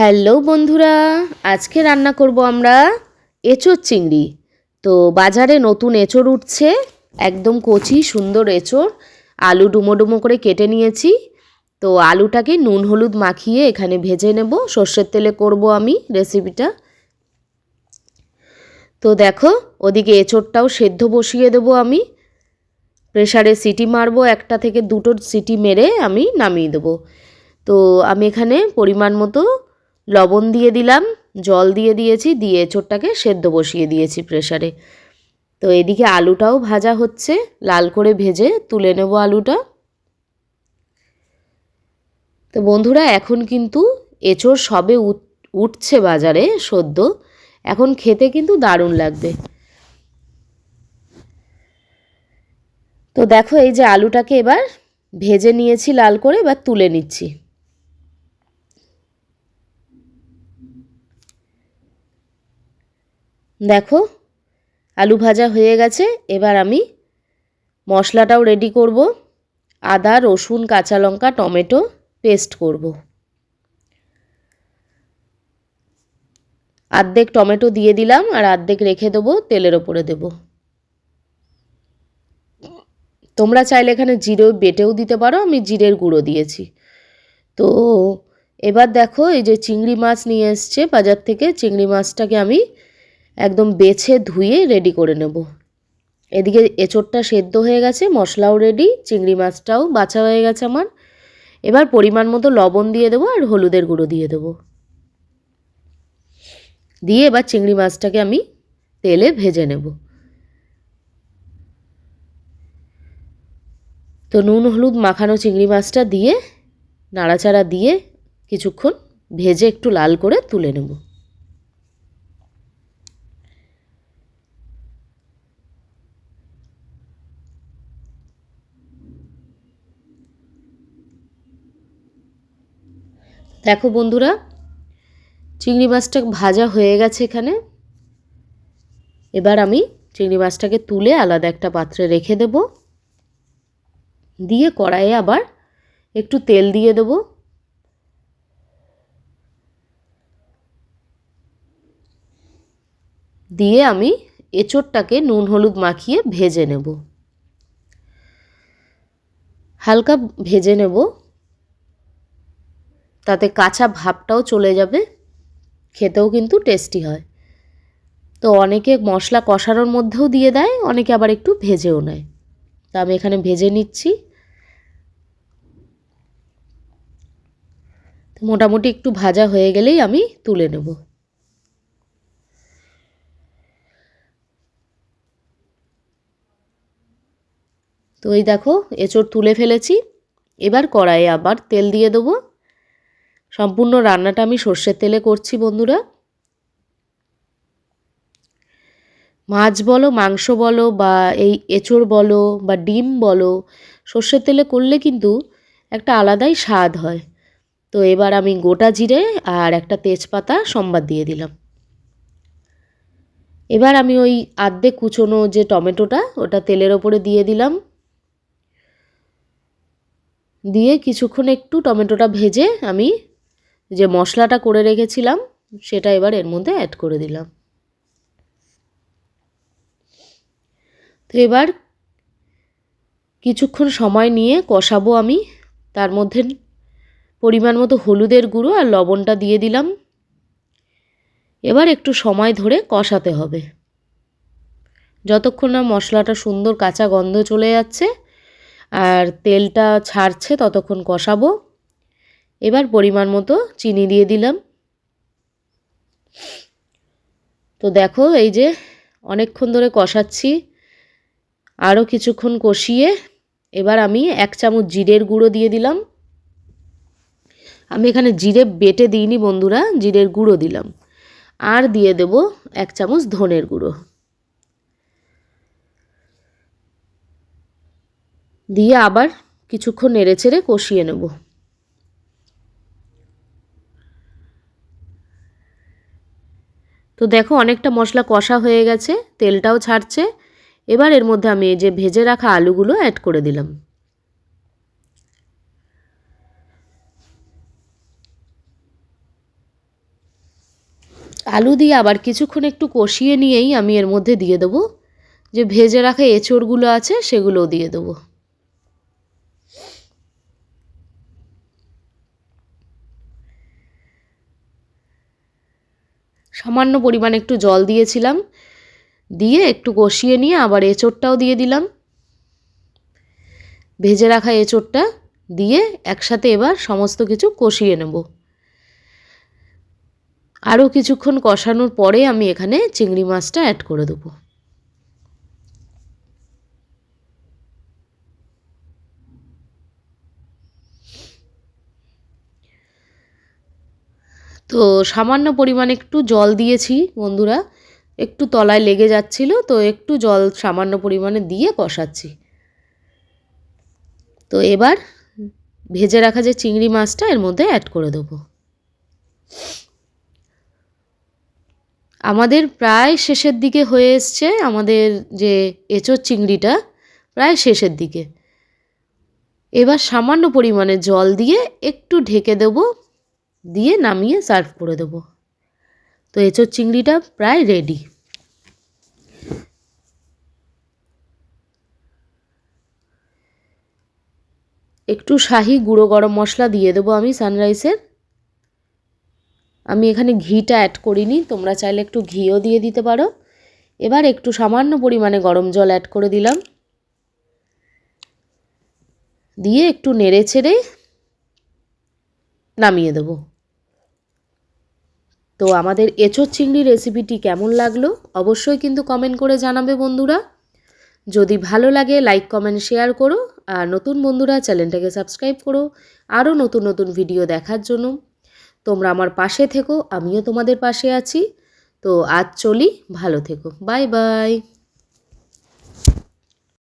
Hello বন্ধুরা, আজকে রান্না করব আমরা এঁচোড় চিংড়ি। তো বাজারে নতুন এঁচোড় উঠছে, একদম কচি সুন্দর এঁচোড় আলু ডুমো ডুমো করে কেটে নিয়েছি। তো আলুটাকে নুন হলুদ মাখিয়ে এখানে ভেজে নেব, সর্ষের তেলে করব আমি রেসিপিটা। তো দেখো, ওদিকে এঁচোড়টাও সেদ্ধ বসিয়ে দেবো আমি। প্রেশারে সিটি মারবো, একটা থেকে দুটো সিটি মেরে আমি নামিয়ে দেবো। তো আমি এখানে পরিমাণ মতো লবণ দিয়ে দিলাম, জল দিয়ে দিয়েছি, দিয়ে এঁচোড়টাকে সেদ্ধ বসিয়ে দিয়েছি প্রেশারে তো এদিকে আলুটাও ভাজা হচ্ছে, লাল করে ভেজে তুলে নেব আলুটা। তো বন্ধুরা, এখন কিন্তু এঁচোড় সবে উঠছে বাজারে সদ্য। এখন খেতে কিন্তু দারুণ লাগবে। তো দেখো, এই যে আলুটাকে এবার ভেজে নিয়েছি লাল করে, এবার তুলে নিচ্ছি। দেখো, আলু ভাজা হয়ে গেছে, এবার আমি মশলাটাও রেডি করব। আদা, রসুন, কাঁচা লঙ্কা, টমেটো পেস্ট করব। আর্ধেক টমেটো দিয়ে দিলাম আর আর্ধেক রেখে দেবো, তেলের ওপরে দেব। তোমরা চাইলে এখানে জিরে বেটেও দিতে পারো, আমি জিরের গুঁড়ো দিয়েছি। তো এবার দেখো, এই যে চিংড়ি মাছ নিয়ে এসছে বাজার থেকে, চিংড়ি মাছটাকে আমি একদম বেছে ধুয়ে রেডি করে নেব। এদিকে এঁচোড়টা সেদ্ধ হয়ে গেছে, মশলাও রেডি চিংড়ি মাছটাও বাছা হয়ে গেছে আমার। এবার পরিমাণ মতো লবণ দিয়ে দেবো আর হলুদের গুঁড়ো দিয়ে দেবো। দিয়ে এবার চিংড়ি মাছটাকে আমি তেলে ভেজে নেব। তো নুন, হলুদ মাখানো চিংড়ি মাছটা দিয়ে, নাড়াচাড়া দিয়ে কিছুক্ষণ ভেজে একটু লাল করে তুলে নেব। দেখো বন্ধুরা, চিংড়ি মাছটা ভাজা হয়ে গেছে এখানে। এবার আমি চিংড়ি মাছটাকে তুলে আলাদা একটা পাত্রে রেখে দেব। দিয়ে কড়াইয়ে আবার একটু তেল দিয়ে দেব। দিয়ে আমি এঁচোড়টাকে নুন হলুদ মাখিয়ে ভেজে নেব। হালকা ভেজে নেব। তাতে কাঁচা ভাবটাও চলে যাবে, খেতেও কিন্তু টেস্টি হয়। তো অনেকে মশলা কষানোর মধ্যেও দিয়ে দেয়, অনেকে আবার একটু ভেজেও নেয়। তা আমি এখানে ভেজে নিচ্ছি। মোটামুটি একটু ভাজা হয়ে গেলেই আমি তুলে নেব। তো এই দেখো, এঁচড় তুলে ফেলেছি। এবার কড়াইয়ে আবার তেল দিয়ে দেবো। সম্পূর্ণ রান্নাটা আমি সর্ষের তেলে করছি, বন্ধুরা। মাছ বলো, মাংস বলো, বা এই এঁচড় বলো, বা ডিম বলো, সর্ষের তেলে করলে কিন্তু একটা আলাদাই স্বাদ হয়। তো এবার আমি গোটা জিরে আর একটা তেজপাতা সম্বাদ দিয়ে দিলাম। এবার আমি ওই আর্ধেক কুচোনো যে টমেটোটা, ওটা তেলের ওপরে দিয়ে দিলাম। দিয়ে কিছুক্ষণ একটু টমেটোটা ভেজে আমি যে মশলাটা করে রেখেছিলাম, সেটা এবার এর মধ্যে অ্যাড করে দিলাম। তো এবার কিছুক্ষণ সময় নিয়ে কষাবো আমি। তার মধ্যে পরিমাণ মতো হলুদের গুঁড়ো আর লবণটা দিয়ে দিলাম। এবার একটু সময় ধরে কষাতে হবে। যতক্ষণ না মশলাটা সুন্দর কাঁচা গন্ধ চলে যাচ্ছে আর তেলটা ছাড়ছে, ততক্ষণ কষাবো। এবার পরিমাণ মতো চিনি দিয়ে দিলাম। তো দেখো, এই যে অনেকক্ষণ ধরে কষাচ্ছি। আরও কিছুক্ষণ কষিয়ে এবার আমি এক চামচ জিরের গুঁড়ো দিয়ে দিলাম। আমি এখানে জিরে বেটে দিইনি বন্ধুরা, জিরের গুঁড়ো দিলাম। আর দিয়ে দেব এক চামচ ধনের গুঁড়ো। দিয়ে আবার কিছুক্ষণ নেড়ে চেড়ে কষিয়ে নেব। তো দেখো অনেকটা মশলা কষা হয়ে গেছে, তেলটাও ছাড়ছে। এবার এর মধ্যে আমি যে ভেজে রাখা আলুগুলো অ্যাড করে দিলাম। আলু দিয়ে আবার কিছুক্ষণ একটু কষিয়ে নিয়েই আমি এর মধ্যে দিয়ে দেবো। যে ভেজে রাখা এঁচড়গুলো আছে সেগুলোও দিয়ে দেবো। সামান্য পরিমাণে একটু জল দিয়েছিলাম। দিয়ে একটু কষিয়ে নিয়ে আবার এঁচোড়টাও দিয়ে দিলাম। ভেজে রাখা এঁচোড়টা দিয়ে একসাথে এবার সমস্ত কিছু কষিয়ে নেব। আরও কিছুক্ষণ কষানোর পরে আমি এখানে চিংড়ি মাছটা অ্যাড করে দেবো। তো সামান্য পরিমাণে একটু জল দিয়েছি বন্ধুরা। একটু তলায় লেগে যাচ্ছিল, তো একটু জল সামান্য পরিমাণে দিয়ে কষাচ্ছি। তো এবার ভেজে রাখা যে চিংড়ি মাছটা এর মধ্যে অ্যাড করে দেবো। আমাদের প্রায় শেষের দিকে হয়ে এসছে আমাদের যে এঁচোর চিংড়িটা, প্রায় শেষের দিকে। এবার সামান্য পরিমাণে জল দিয়ে একটু ঢেকে দেবো দিয়ে নামিয়ে সার্ভ করে দেবো। তো এঁচোর চিংড়িটা প্রায় রেডি একটু শাহি গুঁড়ো গরম মশলা দিয়ে দেবো আমি সানরাইসের আমি এখানে ঘিটা অ্যাড করিনি, তোমরা চাইলে একটু ঘিও দিয়ে দিতে পারো। এবার একটু সামান্য পরিমাণে গরম জল অ্যাড করে দিলাম। দিয়ে একটু নেড়ে ছেড়ে নামিয়ে দেবো। তো আমাদের এঁচোর চিংড়ি রেসিপিটি কেমন লাগল অবশ্যই কিন্তু কমেন্ট করে জানাবে বন্ধুরা। যদি ভালো লাগে লাইক কমেন্ট শেয়ার করো আর নতুন বন্ধুরা, চ্যানেলটাকে সাবস্ক্রাইব করো আরও নতুন নতুন ভিডিও দেখার জন্য। তোমরা আমার পাশে থেকো, আমিও তোমাদের পাশে আছি। তো আজ চলি, ভালো থেকো। Bye bye